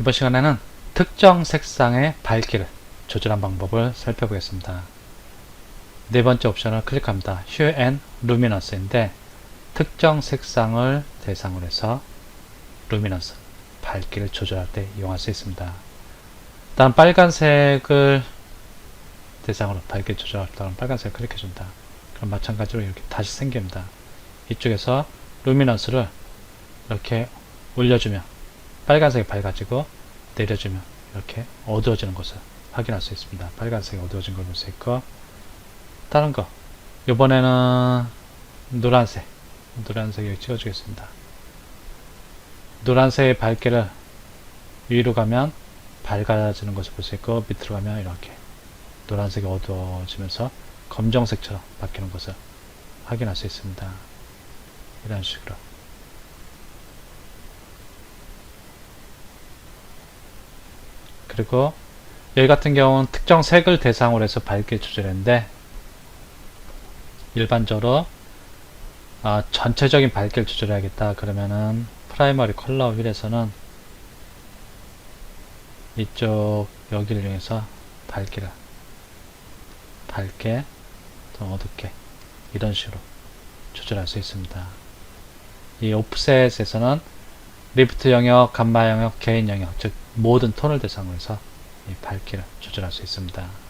이번 시간에는 특정 색상의 밝기를 조절한 방법을 살펴보겠습니다. 네 번째 옵션을 클릭합니다. Hue and Luminance인데 특정 색상을 대상으로 해서 루미넌스, 밝기를 조절할 때 이용할 수 있습니다. 일단 빨간색을 대상으로 밝기 때 빨간색을 클릭해준다. 그럼 마찬가지로 이렇게 다시 생깁니다. 이쪽에서 루미넌스를 이렇게 올려주면 빨간색이 밝아지고 내려주면 이렇게 어두워지는 것을 확인할 수 있습니다. 빨간색이 어두워진 걸 볼 수 있고 다른 거 이번에는 노란색 노란색 여기 찍어주겠습니다. 노란색의 밝기를 위로 가면 밝아지는 것을 볼 수 있고 밑으로 가면 이렇게 노란색이 어두워지면서 검정색처럼 바뀌는 것을 확인할 수 있습니다. 이런 식으로 그리고 여기 같은 경우는 특정 색을 대상으로 해서 밝기 조절했는데 일반적으로 아, 전체적인 밝기를 조절해야겠다 그러면은 프라이머리 컬러 휠에서는 이쪽 여기를 이용해서 밝기를 밝게 좀 어둡게 이런 식으로 조절할 수 있습니다. 이 오프셋에서는 리프트 영역, 감마 영역, 개인 영역 즉 모든 톤을 대상으로 해서 이 밝기를 조절할 수 있습니다.